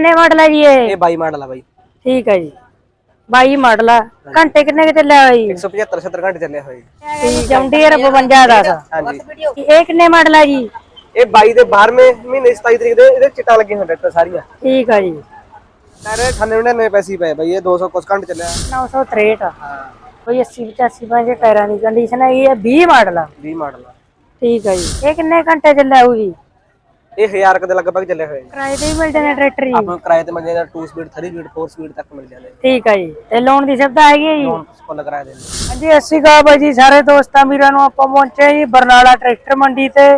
ਕਿੰਨੇ ਮਾਡਲ ਹੈ ਜੀ ਇਹ? ਇਹ 22 ਮਾਡਲ ਆ ਬਾਈ। ਠੀਕ ਹੈ ਜੀ। 22 ਮਾਡਲ ਆ। ਘੰਟੇ ਕਿੰਨੇ ਕਿ ਚੱਲਿਆ ਹੋਇਆ ਜੀ? 175 70 ਘੰਟੇ ਚੱਲੇ ਹੋਏ ਠੀਕ ਜੌਂਡੀਅਰ 52 ਦਾ ਹਾਂਜੀ। ਇਹ ਕਿੰਨੇ ਮਾਡਲ ਹੈ ਜੀ? ਇਹ 22 ਦੇ 12ਵੇਂ ਮਹੀਨੇ 27 ਤਰੀਕ ਦੇ ਇਹਦੇ ਚਿੱਟਾ ਲੱਗੇ ਹੋਏ ਟਰੈਕਟਰ ਸਾਰੀਆਂ। ਠੀਕ ਹੈ ਜੀ। ਟਾਇਰ 98 ਪੈਸੇ ਹੀ ਪਏ ਬਾਈ ਇਹ 200 ਕੁਛ ਘੰਟੇ ਚੱਲਿਆ। 963 ਕੋਈ 80 85 ਪੰਜ ਟਾਇਰਾਂ ਦੀ ਕੰਡੀਸ਼ਨ ਹੈ ਇਹ 20 ਮਾਡਲ ਆ। 20 ਮਾਡਲ ਆ। ਠੀਕ ਹੈ ਜੀ। ਇਹ ਕਿੰਨੇ ਘੰਟੇ ਚੱਲਿਆ ਹੋਊ ਜੀ? ਇਹ 1000 ਕ ਦੇ ਲਗਭਗ ਚੱਲੇ ਹੋਏ ਕਿਰਾਏ ਤੇ ਹੀ ਮਿਲ ਜਾਂਦੇ ਟਰੈਕਟਰ ਜੀ। ਆਪਾਂ ਨੂੰ ਕਿਰਾਏ ਤੇ ਮਿਲ ਜਾਂਦਾ 2 ਸਪੀਡ 3 ਸਪੀਡ 4 ਸਪੀਡ ਤੱਕ ਮਿਲ ਜਾਂਦੇ ਠੀਕ ਹੈ ਜੀ। ਤੇ ਲੋਨ ਦੀ ਸੁਵਿਧਾ ਹੈਗੀ ਹੈ ਜੀ? ਹੁਣ ਫੁੱਲ ਕਿਰਾਏ ਦੇ ਹਾਂਜੀ ਅਸੀਂ ਕਹਾ ਬਾਈ ਜੀ ਸਾਰੇ ਦੋਸਤਾਂ ਵੀਰਾਂ ਨੂੰ ਆਪਾਂ ਪਹੁੰਚੇ ਜੀ ਬਰਨਾਲਾ ਟਰੈਕਟਰ ਮੰਡੀ ਤੇ।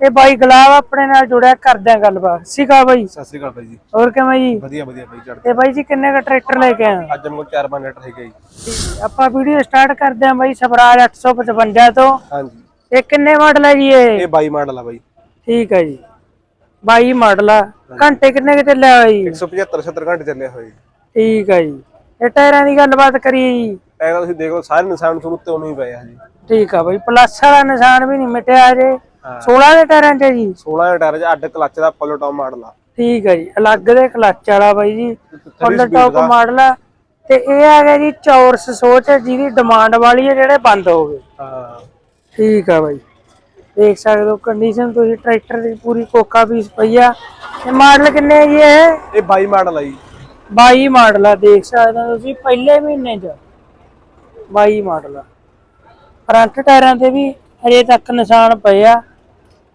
ਤੇ ਬਾਈ ਗੁਲਾਬ ਆਪਣੇ ਨਾਲ ਜੁੜਿਆ ਕਰਦੇ ਆ ਗੱਲਬਾਤ। ਸਿਕਾ ਬਾਈ। ਸਤਿ ਸ੍ਰੀ ਅਕਾਲ ਭਾਈ ਜੀ। ਹੋਰ ਕਿਵੇਂ ਜੀ? ਵਧੀਆ ਵਧੀਆ ਭਾਈ ਚੜ੍ਹ ਤੇ ਬਾਈ ਜੀ ਕਿੰਨੇ ਦਾ ਟਰੈਕਟਰ ਲੈ ਕੇ ਆਏ? ਹੋ? ਅੱਜ ਮੇਰੇ ਕੋਲ 4-5 ਲੀਟਰ ਹੈਗਾ ਜੀ। ਆਪਾਂ ਵੀਡੀਓ ਸਟਾਰਟ ਕਰਦੇ ਆਂ ਬਾਈ ਸਵਰਾਜ 855 ਤੋਂ। ਹਾਂਜੀ। ਇਹ ਕਿੰਨੇ ਮਾਡਲ ਹੈ ਜੀ ਇਹ? ਇਹ 22 ਮਾਡਲ ਆ ਬਾਈ। ਠੀਕ ਹੈ ਜੀ। 22 ਮਾਡਲ ਆ। ਘੰਟੇ ਕਿੰਨੇ ਕਿ ਚੱਲਿਆ ਹੋਇਆ ਜੀ? 175 70 ਘੰਟੇ ਚੱਲੇ ਹੋਏ ਠੀਕ ਹੈ ਜੀ। ਇਹ ਟਾਇਰਾਂ ਦੀ ਗੱਲਬਾਤ ਕਰੀਏ ਜੀ। ਟਾਇਰ ਤੁਸੀਂ ਦੇਖ ਲਓ ਸਾਰੇ ਨਿਸ਼ਾਨ ਤੁਹਾਨੂੰ ਉੱਤੇ ਉਵੇਂ ਹੀ ਪਏ ਆ ਜੀ। ਠੀਕ ਆ ਬਾਈ ਪਲੱਸ ਵਾਲਾ ਨਿਸ਼ਾਨ ਵੀ ਨਹੀਂ ਮਿਟਿਆ ਜੇ 16 ਦੇ ਟਾਇਰਾਂ 'ਚ ਜੀ? 16 ਦੇ ਟਾਇਰ 'ਚ ਅੱਡ ਕਲੱਚ ਦਾ ਫੁੱਲ ਟੌਪ ਮਾਡਲ ਆ। ਠੀਕ ਹੈ ਜੀ ਅਲੱਗ ਦੇ ਕਲੱਚ ਵਾਲਾ ਬਾਈ ਜੀ ਫੁੱਲ ਟੌਪ ਮਾਡਲ ਆ। ਤੇ ਇਹ ਆ ਗਿਆ ਜੀ ਚੌਰਸ ਸੋਚ ਜਿਹਦੀ ਡਿਮਾਂਡ ਵਾਲੀ ਹੈ ਜਿਹੜੇ ਬੰਦ ਹੋ ਗਏ। ਹਾਂ। ਠੀਕ ਆ ਬਾਈ। ਦੇਖ ਸਕਦੇ ਹੋ ਕੰਡੀਸ਼ਨ ਤੁਸੀਂ ਟਰੈਕਟਰ ਦੀ ਪੂਰੀ ਕੋਕਾ ਪੀਸ ਪਈ ਆ। ਤੇ ਮਾਡਲ ਕਿੰਨੇ ਹੈ ਜੀ ਇਹ? ਇਹ 22 ਮਾਡਲ ਆ ਜੀ। 22 ਮਾਡਲ ਆ ਦੇਖ ਸਕਦੇ ਹੋ ਤੁਸੀਂ ਪਹਿਲੇ ਮਹੀਨੇ 'ਚ। 22 ਮਾਡਲ ਆ। ਫਰੰਟ ਟਾਇਰਾਂ ਤੇ ਵੀ ਹਜੇ ਤੱਕ ਨਿਸ਼ਾਨ ਪਏ ਆ।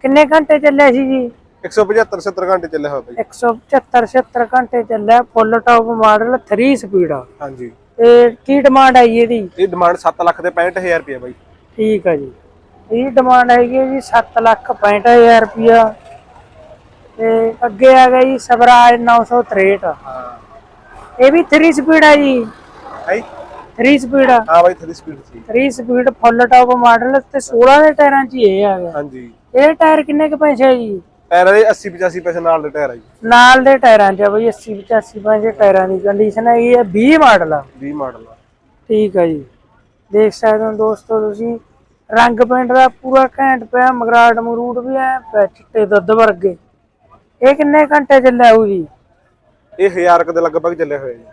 ਕਿੰਨੇ ਘੰਟੇ ਚੱਲੇ ਸੀ ਜੀ? 175 70 ਘੰਟੇ ਚੱਲੇ ਹੋਏ ਬਾਈ 175 76 ਘੰਟੇ ਚੱਲਿਆ ਫੁੱਲ ਟੌਪ ਮਾਡਲ 3 ਸਪੀਡ ਆ। ਹਾਂਜੀ। ਤੇ ਕੀ ਡਿਮਾਂਡ ਆਈ ਇਹਦੀ? ਇਹ ਡਿਮਾਂਡ 7 ਲੱਖ ਦੇ 65000 ਰੁਪਏ ਬਾਈ। ਠੀਕ ਆ ਜੀ। ਇਹ ਡਿਮਾਂਡ ਹੈਗੀ ਹੈ ਜੀ 7 ਲੱਖ 65000 ਰੁਪਿਆ ਤੇ ਅੱਗੇ ਆ ਗਿਆ ਜੀ ਸਵਰਾਜ 963 ਹਾਂ। ਇਹ ਵੀ 3 ਸਪੀਡ ਆ ਜੀ। ਹੈ 3 ਸਪੀਡ ਹਾਂ ਬਾਈ 3 ਸਪੀਡ ਸੀ। 3 ਸਪੀਡ ਫੁੱਲ ਟੌਪ ਮਾਡਲ ਤੇ 16 ਦੇ ਟਾਇਰਾਂ 'ਚ ਹੀ ਇਹ ਆ ਗਿਆ। ਹਾਂਜੀ। ਇਹ ਟਾਇਰ ਕਿੰਨੇ ਕੁ ਪੈਸੇ ਆ ਜੀ? ਟਾਇਰ ਦੇ 80 85 ਪੈਸੇ ਨਾਲ ਦੇ ਟਾਇਰ ਆ ਜੀ। ਨਾਲ ਦੇ ਟਾਇਰਾਂ 'ਚ ਆ ਬਈ 80 85 ਪੰਜ ਟਾਇਰਾਂ ਦੀ ਕੰਡੀਸ਼ਨ ਹੈ ਇਹ 20 ਮਾਡਲ ਆ। 20 ਮਾਡਲ ਆ। ਠੀਕ ਆ ਜੀ। ਦੇਖ ਸਕਦੇ ਹੋ ਦੋਸਤੋ ਤੁਸੀਂ ਰੰਗ ਪੇਂਟ ਦਾ ਪੂਰਾ ਘੈਂਟ ਪਿਆ ਮਗਰਾਟ ਮਰੂਟ ਵੀ ਐ ਪਿਆ ਚਿੱਟੇ ਦੁੱਧ ਵਰਗੇ। ਇਹ ਕਿੰਨੇ ਘੰਟੇ ਚੱਲਿਆ ਹੋਊ ਜੀ? ਇਹ 1000 ਕ ਦੇ ਲਗਭਗ ਚੱਲੇ ਹੋਏ ਜੀ।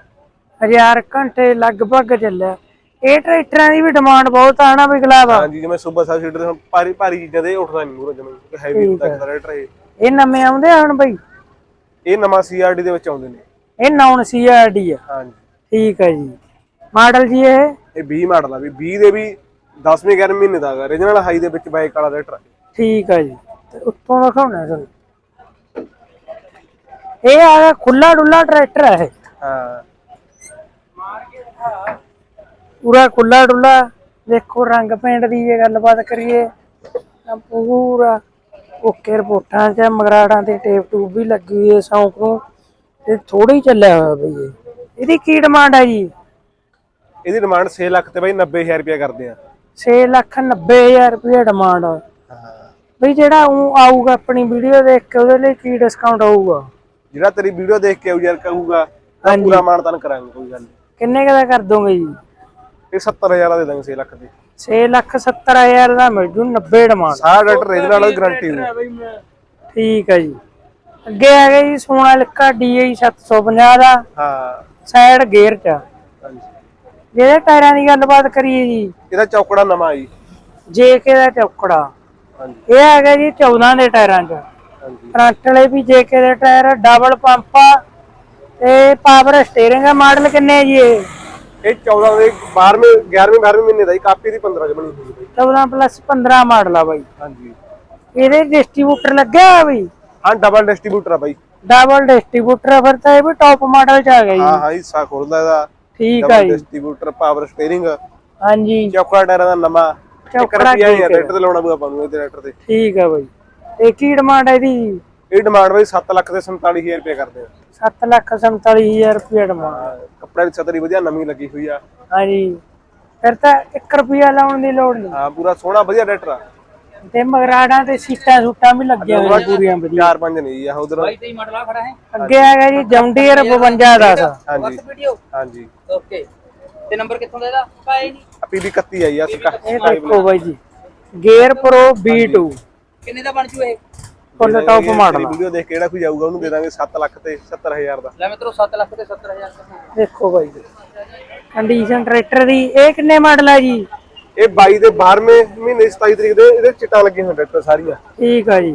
ਹਜ਼ਾਰ ਘੰਟੇ ਲਗਭਗ ਚੱਲਿਆ। ਇਹ ਟਰੈਕਟਰਾਂ ਦੀ ਵੀ ਡਿਮਾਂਡ ਬਹੁਤ ਆ ਨਾ ਵੀ ਗੁਲਾਬ ਹਾਂਜੀ ਜਿਵੇਂ ਸੂਬਾ ਸਾਹਿਬ ਸੀਟਰ ਦੇ ਭਾਰੀ ਭਾਰੀ ਚੀਜ਼ਾਂ ਦੇ ਉੱਠਦਾ ਨਹੀਂ ਮੂਰੇ ਜਮੇ ਹੈਵੀ ਤੱਕ ਦਾ ਰੇਟਰ ਇਹ। ਇਹ ਨਵੇਂ ਆਉਂਦੇ ਆ ਹੁਣ ਬਈ? ਇਹ ਨਵਾਂ ਸੀਆਰਡੀ ਦੇ ਵਿੱਚ ਆਉਂਦੇ ਨੇ। ਇਹ ਨਾਨ ਸੀਆਰਡੀ ਆ। ਹਾਂਜੀ ਠੀਕ ਹੈ ਜੀ। ਮਾਡਲ ਜੀ ਇਹ? ਇਹ 20 ਮਾਡਲ ਆ ਵੀ। 20 ਦੇ ਵੀ 10ਵੇਂ 11ਵੇਂ ਮਹੀਨੇ ਦਾ ਹੈਗਾ। ਰੀਜਨਲ ਹਾਈ ਦੇ ਵਿੱਚ ਬਾਈਕ ਵਾਲਾ ਰੇਟਰ ਠੀਕ ਹੈ ਜੀ। ਤੇ ਉੱਤੋਂ ਦਿਖਾਉਣਾ ਤੁਹਾਨੂੰ। ਇਹ ਆ ਖੁੱਲਾ ਡੁੱਲਾ ਟਰੈਕਟਰ ਹੈ ਇਹ। ਹਾਂ। ਪੂਰਾ ਖੁੱਲਾ ਡੁੱਲਾ ਦੇਖੋ ਰੰਗ ਪੇਂਟ ਦੀ ਜੇ ਗੱਲਬਾਤ ਕਰੀਏ ਤਾਂ ਪੂਰਾ ਓਕੇ ਰਿਪੋਰਟਾਂ ਚ ਮਗਰਾੜਾਂ ਤੇ ਟੇਪ ਟੂਬ ਵੀ ਲੱਗੀ ਹੋਈ ਹੈ ਸੌਂਕ ਨੂੰ। ਤੇ ਥੋੜਾ ਹੀ ਚੱਲਿਆ ਹੋਇਆ ਬਈ ਇਹ। ਇਹਦੀ ਕੀ ਡਿਮਾਂਡ ਹੈ ਜੀ? ਇਹਦੀ ਡਿਮਾਂਡ 6 ਲੱਖ ਤੇ ਬਾਈ 90000 ਰੁਪਏ ਕਰਦੇ ਆ। 6 ਲੱਖ 90 ਹਜ਼ਾਰ ਰੁਪਏ ਡਿਮਾਂਡ ਹਾਂ। ਬਈ ਜਿਹੜਾ ਉਹ ਆਊਗਾ ਆਪਣੀ ਵੀਡੀਓ ਦੇਖ ਕੇ ਉਹਦੇ ਲਈ ਕੀ ਡਿਸਕਾਊਂਟ ਆਊਗਾ? ਜਿਹੜਾ ਤੇਰੀ ਵੀਡੀਓ ਦੇਖ ਕੇ ਆਊ ਯਾਰ ਕਹੂਗਾ ਤਾਂ ਪੂਰਾ ਮਾਨਤਾਨ ਕਰਾਂਗੇ ਕੋਈ ਗੱਲ ਨਹੀਂ ਕਿੰਨੇ ਕੁ ਦਾ ਕਰ ਦੋਗੇ ਜੀ? ਇਹ 70000 ਦਾ ਦੇ ਦਾਂਗੇ 6 ਲੱਖ ਦੇ। 6 ਲੱਖ 70 ਹਜ਼ਾਰ ਦਾ ਮਿਲ ਜੂ 90 ਡਿਮਾਂਡ ਸਾਰਾ ਰੇਟਰ ਇਹਦੇ ਨਾਲ ਗਾਰੰਟੀ ਹੋਊ। ਠੀਕ ਹੈ ਜੀ। ਅੱਗੇ ਆ ਗਿਆ ਜੀ ਸੋਨਾਲਿਕਾ DI 750 ਦਾ। ਹਾਂ। ਸਾਈਡ ਗੇਅਰ ਚ ਆ। ਹਾਂਜੀ। ਜਿਹਦੇ ਟਾਇਰਾਂ ਦੀ ਗੱਲਬਾਤ ਕਰੀਏ ਜੀ। ਇਹਦਾ ਚੌਕੜਾ ਨਵਾਂ ਜੀ। JK ਦਾ ਚੌਕੜਾ। ਹਾਂਜੀ। ਇਹ ਆ ਗਿਆ ਜੀ 14 ਦੇ ਟਾਇਰਾਂ ਚ। ਹਾਂਜੀ। ਫਰੰਟ ਵਾਲੇ ਵੀ JK ਦੇ ਟਾਇਰ ਡਬਲ ਪੰਪ ਆ ਤੇ ਪਾਵਰ ਸਟੀਅਰਿੰਗ ਆ ਮਾਡਲ ਕਿੰਨੇ ਆ ਜੀ ਇਹ? ਇਹ 14 ਦੇ 12ਵੇਂ 11ਵੇਂ 12ਵੇਂ ਮਹੀਨੇ ਦਾ ਜੀ ਕਾਪੀ ਦੀ 15 ਚ ਬਣੀ ਹੋਈ ਹੈ 14 ਪਲੱਸ 15 ਮਾਡਲ ਆ ਬਾਈ। ਹਾਂਜੀ। ਇਹਦੇ ਡਿਸਟ੍ਰੀਬਿਊਟਰ ਲੱਗਿਆ ਹੋਇਆ ਬਈ ਹਾਂ ਡਬਲ ਡਿਸਟ੍ਰੀਬਿਊਟਰ ਆ ਬਾਈ। ਡਬਲ ਡਿਸਟ੍ਰੀਬਿਊਟਰ ਆ, ਫਿਰ ਤਾਂ ਇਹ ਵੀ ਟੌਪ ਮਾਡਲ ਚ ਆ ਗਿਆ ਜੀ। ਹਾਂ ਹਾਂ ਹਿੱਸਾ ਖੋਲਦਾ ਇਹਦਾ। ਠੀਕ ਆ ਡਬਲ ਜੀ। ਡਿਸਟ੍ਰੀਬਿਊਟਰ ਪਾਵਰ ਸਟੀਅਰਿੰਗ ਹਾਂਜੀ। ਚੌਕੜਾ ਟਾਇਰਾਂ ਦਾ ਨਵਾਂ। ਚੌਕੜਾ ਠੀਕ ਹੈ। ਰੇਟਰ ਤੇ ਲਾਉਣਾ ਪਊਗਾ ਆਪਾਂ ਨੂੰ ਇਹਦੇ ਰੇਟਰ ਤੇ। ਠੀਕ ਆ ਬਾਈ। ਤੇ ਕੀ ਡਿਮਾਂਡ ਹੈ ਇਹਦੀ? ਇਹ ਡਿਮਾਂਡ ਬਾਈ 7 ਲੱਖ ਤੇ 47000 ਰੁਪਏ ਕਰਦੇ ਆ। 7 ਲੱਖ 47000 ਰੁਪਏ ਡਿਮਾਂਡ ਹਾਂ, ਕੱਪੜੇ ਦੀ ਛਤਰੀ ਵਧੀਆ ਨਵੀਂ ਲੱਗੀ ਹੋਈ ਆ। ਹਾਂਜੀ। ਫਿਰ ਤਾਂ 1 ਰੁਪਿਆ ਲਾਉਣ ਦੀ ਲੋੜ ਨਹੀਂ। ਹਾਂ ਪੂਰਾ ਸੋਹਣਾ ਵਧੀਆ ਆ। ਤੇ ਮਗਰਾੜਾਂ ਤੇ ਸੀਟਾਂ ਸੂਟਾਂ ਵੀ ਲੱਗੀਆਂ ਹੋਈਆਂ। ਪੂਰੀਆਂ ਵਧੀਆ ਚਾਰ ਪੰਜ ਨਹੀਂ ਆ ਉਧਰ ਅੱਗੇ ਆ ਗਿਆ ਜੀ ਜੌਂਡੀਅਰ 52 ਦਾ ਹਾਂਜੀ। ਵੀਡੀਓ। ਹਾਂਜੀ। ਓਕੇ। ਤੇ ਨੰਬਰ ਕਿੱਥੋਂ ਦਾ ਇਹਦਾ? ਪਾਏ ਨਹੀਂ। ਆ ਪੀਬੀ 31 ਆਈ ਆ ਇਹ ਦੇਖੋ ਬਾਈ ਜੀ। ਗੇਅਰ ਪ੍ਰੋ B2 ਕਿੰਨੇ ਦਾ ਬਣ ਜੂ ਇਹ? ਫੁੱਲ ਟੌਪ ਮਾਡਲ ਆ। ਵੀਡੀਓ ਦੇਖ ਕੇ ਜਿਹੜਾ ਕੋਈ ਜਾਊਗਾ ਉਹਨੂੰ ਦੇ ਦਾਂਗੇ 7 ਲੱਖ ਤੇ 70000 ਦਾ। ਲੈ ਮਿੱਤਰੋ 7 ਲੱਖ ਤੇ 70000 ਦਾ। ਦੇਖੋ ਬਾਈ ਕੰਡੀਸ਼ਨ ਟਰੈਕਟਰ ਦੀ ਇਹ ਕਿੰਨੇ ਮਾਡਲ ਆ ਜੀ? ਇਹ 22 ਦੇ 12ਵੇਂ ਮਹੀਨੇ 27 ਤਰੀਕ ਦੇ ਇਹਦੇ ਚਿੱਟਾਂ ਲੱਗੀਆਂ ਹੋਈਆਂ ਟਰੈਕਟਰ ਸਾਰੀਆਂ। ਠੀਕ ਆ ਜੀ।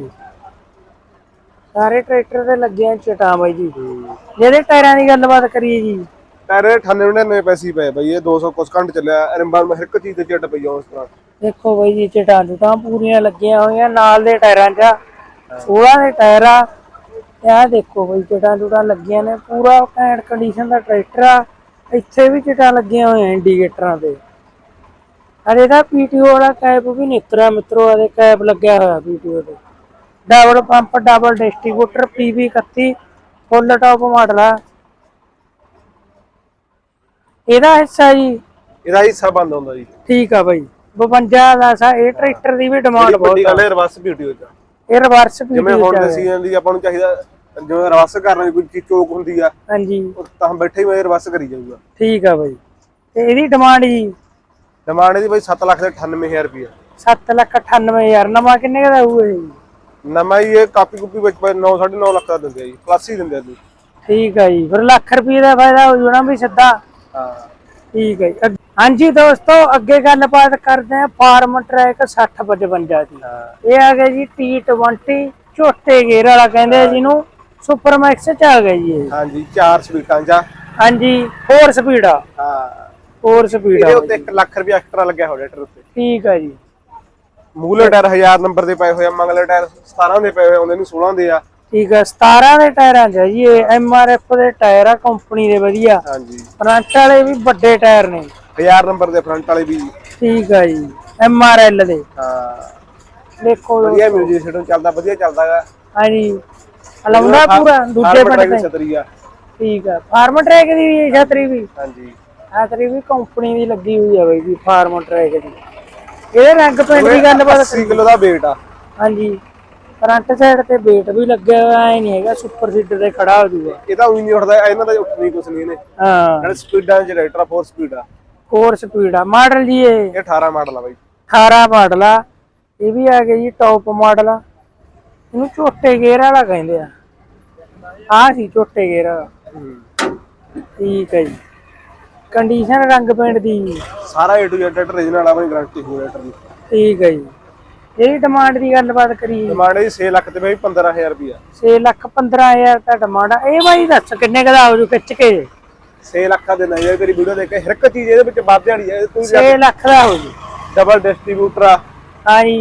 ਸਾਰੇ ਟਰੈਕਟਰ ਤੇ ਲੱਗੇ ਆ ਚਟਾਂ ਬਾਈ ਜੀ। ਜਿਹਦੇ ਟਾਇਰਾਂ ਦੀ ਗੱਲਬਾਤ ਕਰੀਏ ਜੀ। ਟਾਇਰ 98 99 ਪੈਸੇ ਪਏ ਬਈ ਇਹ 200 ਕੁਸ ਘੰਟ ਚੱਲਿਆ ਰਿੰਬਾਂ ਮੈਂ ਹਰ ਇੱਕ ਚੀਜ਼ ਤੇ ਚਿੱਟ ਪਈ ਆ ਉਸ ਤਰ੍ਹਾਂ। ਦੇਖੋ ਬਾਈ ਜੀ ਚਟਾਂ ਚਟਾਂ ਪੂਰੀਆਂ ਲੱਗੀਆਂ ਹੋਈਆਂ ਨਾਲ ਦੇ ਟਾਇਰਾਂ 'ਚ। 16 ਦੇ ਟਾਇਰ ਆ। ਦੇਖੋ ਬਾਈ ਚਟਾਂ ਚਟਾਂ ਲੱਗੀਆਂ ਨੇ। ਪੂਰਾ ਘੈਂਟ ਕੰਡੀਸ਼ਨ ਦਾ ਟਰੈਕਟਰ ਆ। ਇੱਥੇ ਵੀ ਚਟਾਂ ਲੱਗੀਆਂ ਹੋਈਆਂ ਇੰਡੀਕੇਟਰਾਂ ਤੇ। ਅਰੇ ਦਾ ਪੀਟੀਓ ਵਾਲਾ ਕੈਪ ਵੀ ਨਿਕਰਿਆ ਮਿੱਤਰੋ ਇਹਦੇ ਕੈਪ ਲੱਗਿਆ ਹੋਇਆ ਪੀਟੀਓ ਤੇ। Double pump double distributor PV 31 full top model ਆ। ਇਹਦਾ ਹਿੱਸਾ ਜੀ? ਇਹਦਾ ਹਿੱਸਾ ਬੰਦ ਹੁੰਦਾ ਜੀ। ਠੀਕ ਆ ਬਾਈ। 52 ਦਾ ਸਾ ਇਹ ਟਰੈਕਟਰ ਦੀ ਵੀ ਡਿਮਾਂਡ ਬਹੁਤ ਵੱਡੀ ਗੱਲ ਹੈ ਰਿਵਰਸ ਹੋ ਜਾ ਇਹ ਰਿਵਰਸ ਜਿਵੇਂ ਪੀਟੀਓ ਹੁਣ ਦੇ ਸੀਜ਼ਨ ਦੀ ਆਪਾਂ ਨੂੰ ਚਾਹੀਦਾ ਜਿਵੇਂ ਰਿਵਰਸ ਕਰਨਾ ਕੋਈ ਚੀਜ਼ ਚੋਕ ਹੁੰਦੀ ਆ ਹਾਂਜੀ। ਤਾਂ ਬੈਠੇ ਹੀ ਮੈਂ ਰਿਵਰਸ ਕਰੀ ਜਾਊਗਾ। ਠੀਕ ਆ ਬਾਈ। ਤੇ ਇਹਦੀ ਡਿਮਾਂਡ ਜੀ? ਡਿਮਾਂਡ ਇਹਦੀ ਬਈ 7 ਲੱਖ ਤੇ 98000 ਰੁਪਏ 7 ਲੱਖ 98000 ਨਵਾਂ ਕਿੰਨੇ ਦਾ ਹੋਊ ਇਹ ਨਵਾਂ ਹੀ ਇਹ ਕਾਪੀ ਕੁਪੀ ਵਿੱਚ 9 9.5 ਲੱਖ ਦਾ ਦਿੰਦੇ ਆ ਜੀ ਪਲੱਸ ਹੀ ਦਿੰਦੇ ਆ ਜੀ। ਠੀਕ ਆ ਜੀ ਫਿਰ ਲੱਖ ਰੁਪਏ ਦਾ ਫਾਇਦਾ ਹੋ ਜਾਣਾ ਵੀ ਸਿੱਧਾ। ਹਾਂ। ਠੀਕ ਹੈ ਜੀ। ਹਾਂਜੀ ਦੋਸਤੋ ਅੱਗੇ ਗੱਲਬਾਤ ਕਰਦੇ ਆ ਫਾਰਮ ਟਰੈਕ 6055 ਦੀ। ਇਹ ਆ ਗਿਆ ਜੀ T20 ਝੋਟੇ ਗੇਅਰ ਵਾਲਾ ਕਹਿੰਦੇ ਆ ਜਿਹਨੂੰ ਸੁਪਰ ਮੈਕਸ ਚ ਆ ਗਿਆ ਜੀ ਇਹ। ਹਾਂਜੀ 4 ਸਪੀਡਾਂ ਜਾਂ ਹਾਂਜੀ 4 ਸਪੀਡ ਆ। ਹਾਂ। 4 ਸਪੀਡ ਇਹਦੇ ਆ ਉੱਤੇ 1 ਲੱਖ ਰੁਪਏ ਐਕਸਟਰਾ ਲੱਗਿਆ ਹੋਇਆ ਟਰੈਕਟਰ ਉੱਤੇ। ਠੀਕ ਆ ਜੀ। ਮੂਲੇ ਟਾਇਰ 1000 ਨੰਬਰ ਦੇ ਪਏ ਹੋਏ ਆ ਮੰਗਲੇ ਟਾਇਰ 17 ਦੇ ਪਏ ਹੋਏ ਆਉਂਦੇ ਨੂੰ 16 ਦੇ ਆ। ਠੀਕ ਆ 17 ਦੇ ਟਾਇਰਾਂ ਚ ਆ ਜੀ ਇਹ ਐਮਆਰਐਫ ਦੇ ਟਾਇਰ ਆ ਕੰਪਨੀ ਦੇ ਵਧੀਆ। ਹਾਂਜੀ। ਫਰੰਟ ਵਾਲੇ ਵੀ ਵੱਡੇ ਟਾਇਰ ਨੇ। 1000 ਨੰਬਰ ਦੇ ਫਰੰਟ ਵਾਲੇ ਵੀ। ਠੀਕ ਆ ਜੀ ਐਮਆਰਐਲ ਦੇ। ਹਾਂ। ਦੇਖੋ। ਵਧੀਆ ਮਿਊਜ਼ਿਕ ਸਿਸਟਮ ਚੱਲਦਾ ਵਧੀਆ ਚੱਲਦਾਗਾ ਹਾਂਜੀ। ਅਲਾਉਂਦਾ ਪੂਰਾ ਦੂਜੇ ਪਿੰਡ ਤੇ। ਛਤਰੀ ਆ। ਠੀਕ ਆ ਫਾਰਮ ਟਰੈਕ ਦੀ ਵੀ ਛਤਰੀ ਵੀ। ਹਾਂਜੀ। ਛਤਰੀ ਵੀ ਕੰਪਨੀ ਦੀ ਲੱਗੀ ਹੋਈ ਆ ਬਈ ਜੀ ਫਾਰਮ ਟਰੈਕ ਦੀ। ਇਹਦੇ ਰੰਗ ਪੇਂਟ ਦੀ ਗੱਲਬਾਤ 80 ਕਿਲੋ ਦਾ weight ਆ। ਹਾਂਜੀ। ਫਰੰਟ ਸਾਈਡ ਤੇ ਵੇਟ ਵੀ ਲੱਗਿਆ ਹੋਇਆ ਐ ਨਹੀਂ ਹੈਗਾ ਸੁਪਰ ਸੀਡਰ ਤੇ ਖੜਾ ਹੋ ਜੂਗਾ ਇਹਦਾ ਉਹੀ ਨਹੀਂ ਉੱਠਦਾ ਇਹਨਾਂ ਦਾ ਉੱਠ ਨਹੀਂ ਕੁਛ ਨਹੀਂ ਇਹਨੇ। ਹਾਂ। ਨਾਲ ਸਪੀਡਾਂ ਜਨਰੇਟਰ ਆ 4 ਸਪੀਡ ਆ। ਕੋਰ ਸਪੀਡ ਆ। ਮਾਡਲ ਜੀ ਇਹ। ਇਹ 18 ਮਾਡਲ ਆ ਬਾਈ। 18 ਮਾਡਲ ਆ। ਇਹ ਵੀ ਆ ਗਿਆ ਜੀ ਟੌਪ ਮਾਡਲ ਆ। ਇਹਨੂੰ ਝੋਟੇ ਗੇਅਰ ਵਾਲਾ ਕਹਿੰਦੇ ਆ। ਆ ਸੀ ਝੋਟੇ ਗੇਅਰ ਵਾਲਾ। ਠੀਕ ਹੈ ਜੀ। ਕੰਡੀਸ਼ਨ ਰੰਗ ਪੇਂਟ ਦੀ। ਸਾਰਾ A to Z tractor regional ਆਪਣੀ ਗਾਰੰਟੀ ਹੋ ਟਰੈਕਟਰ ਦੀ। ਠੀਕ ਹੈ ਜੀ। ਇਹਦੀ ਡਿਮਾਂਡ ਦੀ ਗੱਲਬਾਤ ਕਰੀ ਡਿਮਾਂਡ ਇਹਦੀ 6 ਲੱਖ ਤੇ ਬਾਈ 15000 ਰੁਪਿਆ 6 ਲੱਖ 15000 ਦਾ ਡਿਮਾਂਡ ਆ। ਇਹ ਬਾਈ ਦੱਸ ਕਿੰਨੇ ਕਦਾ ਹੋ ਜੂ ਖਿੱਚ ਕੇ? 6 ਲੱਖਾਂ ਦੇ ਨਹੀਂ ਤੇਰੀ ਵੀਡੀਓ ਦੇਖ ਕੇ ਹਰ ਇੱਕ ਚੀਜ਼ ਇਹਦੇ ਵਿੱਚ ਵੱਧ ਜਾਣੀ ਹੈ। ਤੂੰ 6 ਲੱਖ ਦਾ ਹੋ ਜੂ। ਡਬਲ ਡਿਸਟ੍ਰੀਬਿਊਟਰ ਆ। ਹਾਂਜੀ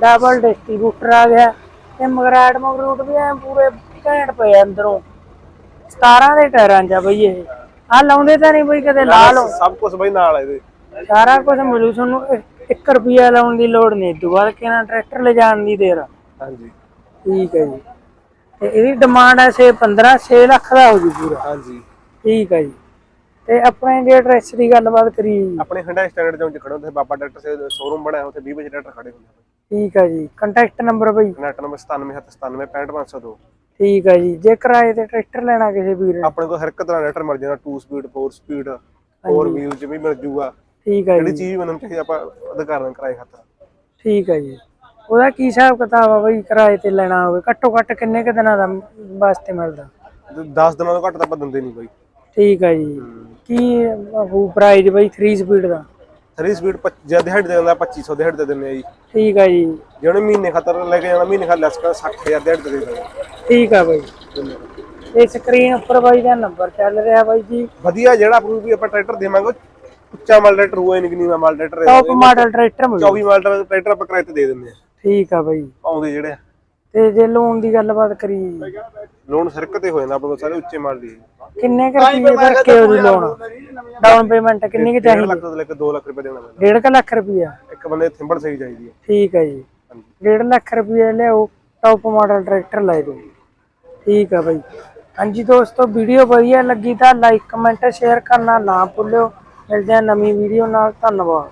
ਡਬਲ ਡਿਸਟ੍ਰੀਬਿਊਟਰ ਆ ਗਿਆ। ਤੇ ਮਗਰਾਟ ਮਗਰੂਟ ਵੀ ਐ ਪੂਰੇ ਘੈਂਟ ਪਏ ਆ ਅੰਦਰੋਂ। 17 ਦੇ ਟਾਇਰਾਂ 'ਚ ਆ ਬਈ ਇਹ। ਆ ਲਾਉਂਦੇ ਤਾਂ ਨਹੀਂ ਬਈ ਕਦੇ ਲਾ ਲਓ। ਸਭ ਕੁਝ ਬਾਈ ਨਾਲ ਇਹਦੇ। ਸਾਰਾ ਕੁਝ ਮਿਲੂ ਤੁਹਾਨੂੰ 1 ਰੁਪਿਆ ਲਾਉਣ ਦੀ ਲੋੜ ਨਹੀਂ ਦੁਬਾਰਾ ਕਿਹਨਾਂ ਟਰੈਕਟਰ ਲੈ ਜਾਣ ਦੀ ਦੇਰ। ਹਾਂਜੀ। ਠੀਕ ਹੈ ਜੀ। ਤੇ ਇਹਦੀ ਡਿਮਾਂਡ ਹੈ ਸੇ 15 6 ਲੱਖ ਦਾ ਹੋ ਜੂ ਪੂਰਾ। ਹਾਂਜੀ। ਠੀਕ ਹੈ ਜੀ। ਤੇ ਆਪਣੇ ਜੇ ਐਡਰੈਸ ਦੀ ਗੱਲਬਾਤ ਕਰੀ। ਆਪਣੇ ਹੰਡਾ ਸਟੈਂਡਰਡ ਚੌਂਕ 'ਚ ਖੜੇ ਹੁੰਦੇ ਬਾਬਾ ਟਰੈਕਟਰ ਸੇ ਸ਼ੋਰੂਮ ਬਣਾਇਆ ਉੱਥੇ 20 ਵਜੇ ਟਰੈਕਟਰ ਖੜੇ ਹੁੰਦੇ ਠੀਕ ਹੈ ਜੀ। ਕੰਟੈਕਟ ਨੰਬਰ ਬਈ। ਨੈਟ ਨੰਬਰ 9797956502 ਠੀਕ ਹੈ ਜੀ ਜੇ ਕਿਰਾਏ ਤੇ ਟਰੈਕਟਰ ਲੈਣਾ ਕਿਸੇ ਵੀਰ ਨੇ। ਆਪਣੇ ਕੋਲ ਹਰ ਇੱਕ ਤਰ੍ਹਾਂ ਦਾ ਟਰੈਕਟਰ ਮਿਲ ਜਾਂਦਾ 2 ਸਪੀਡ 4 ਸਪੀਡ 4 ਵੀਲ 'ਚ ਵੀ ਮਿਲ ਜੂਗਾ। ਠੀਕ ਹੈ ਜਿਹੜੀ ਚੀਜ਼ ਮੈਨੂੰ ਚਾਹੀਦੀ ਆਪਾਂ ਅਧਿਕਾਰਾਂ ਕਰਾਏ ਖਾਤਰ ਠੀਕ ਹੈ ਜੀ। ਉਹਦਾ ਕੀ ਹਿਸਾਬ ਕਿਤਾਬ ਆ ਬਈ ਕਿਰਾਏ ਤੇ ਲੈਣਾ ਹੋਵੇ? ਘੱਟੋ ਘੱਟ ਕਿੰਨੇ ਕੁ ਦਿਨਾਂ ਦਾ ਵਾਸਤੇ ਮਿਲਦਾ? 10 ਦਿਨਾਂ ਤੋਂ ਘੱਟ ਤਾਂ ਆਪਾਂ ਦਿੰਦੇ ਨਹੀਂ ਬਾਈ। ਠੀਕ ਹੈ ਜੀ। ਕੀ ਉਹ ਪ੍ਰਾਈਸ ਬਈ 3 ਸਪੀਡ ਦਾ? 3 ਸਪੀਡ ਜਦ ਦਿਹਾੜੀ ਦੇ ਦਿੰਦਾ 2500 ਦਿਹਾੜੀ ਦੇ ਦਿੰਦੇ ਆ ਜੀ। ਠੀਕ ਹੈ ਜੀ। ਜਿਹੜੇ ਮਹੀਨੇ ਖਾਤਰ ਲੈ ਕੇ ਜਾਣਾ ਮਹੀਨੇ ਖਾਤਰ ਲੈਸ ਕਰ 60000 ਦਿਹਾੜੀ ਦੇ ਦਿੰਦੇ ਠੀਕ ਆ ਬਈ। ਇਹ ਸਕਰੀਨ ਉੱਪਰ ਬਾਈ ਦਾ ਨੰਬਰ ਚੱਲ ਰਿਹਾ ਬਾਈ ਜੀ। ਵਧੀਆ ਜਿਹੜਾ ਨੂੰ ਵੀ ਆਪਾਂ ਟਰੈਕਟਰ ਦੇਵਾਂਗੇ ਉੱਚਾ ਮਾਲ ਟਰੈਕਟਰ ਹੋਏ ਨਹੀਂ ਨੀਵਾ ਮਾਲ ਟਰੈਕਟਰ ਟੌਪ ਮਾਡਲ ਟਰੈਕਟਰ ਮਿਲੂ। 24 ਮਾਲ ਟਰੈਕਟਰ ਆਪਾਂ ਕਿਰਾਏ ਤੇ ਦੇ ਦਿੰਦੇ ਆ। ਠੀਕ ਆ ਬਈ। ਆਉਂਦੇ ਜਿਹੜੇ ਆ। ਤੇ ਜੇ ਲੋਨ ਦੀ ਗੱਲਬਾਤ ਕਰੀ। ਲੋਨ ਸਰਕ ਤੇ ਹੋ ਜਾਂਦਾ ਆਪਣੇ ਕੋਲ ਸਾਰੇ ਉੱਚੇ ਮਾਲ। ਦੀ ਕਿੰਨੇ ਕੁ ਰੁਪਏ ਭਰ ਕੇ ਉਹਦੀ ਲੋਨ ਡਾਊਨ ਪੇਮੈਂਟ ਕਿੰਨੀ ਕੁ 1 ਚਾਹੀਦੀ? ਲੱਖ ਤੋਂ ਲੈ ਕੇ 2 ਲੱਖ ਰੁਪਏ ਦੇਣਾ ਪੈਂਦਾ। ਡੇਢ ਕੁ ਲੱਖ ਰੁਪਈਆ? ਇੱਕ ਬੰਦੇ ਦੀ ਥਿੰਬੜ ਸਹੀ ਚਾਹੀਦੀ ਹੈ। ਠੀਕ ਹੈ ਜੀ। ਡੇਢ ਲੱਖ ਰੁਪਏ ਲਿਆਓ ਟੌਪ ਮਾਡਲ ਟਰੈਕਟਰ ਲੈ ਦਿਓ ਠੀਕ ਆ ਬਈ। ਹਾਂਜੀ ਦੋਸਤੋ ਵੀਡੀਓ ਵਧੀਆ ਲੱਗੀ ਤਾਂ ਲਾਈਕ ਕਮੈਂਟ ਸ਼ੇਅਰ ਕਰਨਾ ਨਾ ਭੁੱਲਿਓ। ਮਿਲਦੇ ਹਾਂ ਨਵੀਂ ਵੀਡੀਓ ਨਾਲ। ਧੰਨਵਾਦ।